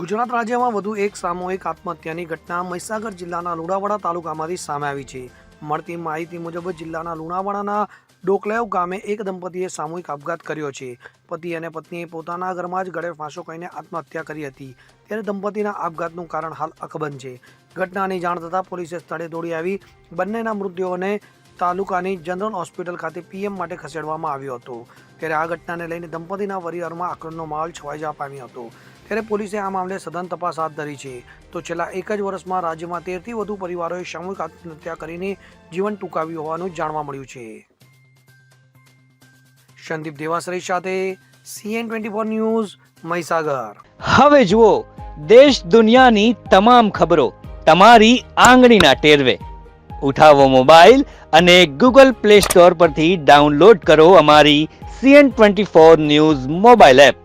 ગુજરાત રાજ્યમાં વધુ એક સામૂહિક આત્મહત્યાની ઘટના મહીસાગર જિલ્લાના લુણાવાડા તાલુકામાંથી સામે આવી છે. મળતી માહિતી મુજબ જિલ્લાના લુણાવાડાના ડોકલેવ ગામે એક દંપતીએ સામૂહિક આપઘાત કર્યો છે. પતિ અને પત્નીએ પોતાના ઘરમાં જ ગળે ફાંસો કહીને આત્મહત્યા કરી હતી. ત્યારે દંપતીના આપઘાતનું કારણ હાલ અકબંધ છે. ઘટનાની જાણ થતાં પોલીસે સ્થળે દોડી આવી. બંનેના મૃતદેહોને તાલુકાની જનરલ હોસ્પિટલ ખાતે પીએમ માટે ખસેડવામાં આવ્યો હતો. ત્યારે આ ઘટનાને લઈને દંપતીના પરિવારમાં આક્રોશનો માહોલ છવાઈ જવા પામ્યો હતો. ત્યારે પોલીસે આ મામલે સઘન તપાસ હાથ ધરી છે. તો છેલ્લા એક જ વર્ષમાં રાજ્યમાં તેરથી વધુ પરિવારોએ સામૂહિક આત્મહત્યા કરીને જીવન ટૂંકાવ્યું હોવાનું જાણવા મળ્યું છે. સંદીપ દેવાસરી સાથે CN twenty four news, Mahisagar. હવે જુઓ, દેશ દુનિયાની તમામ ખબરો તમારી આંગળીના ટેરવે. ઉઠાવો મોબાઈલ અને ગૂગલ પ્લે સ્ટોર પરથી ડાઉનલોડ કરો અમારી CN twenty four news mobile app.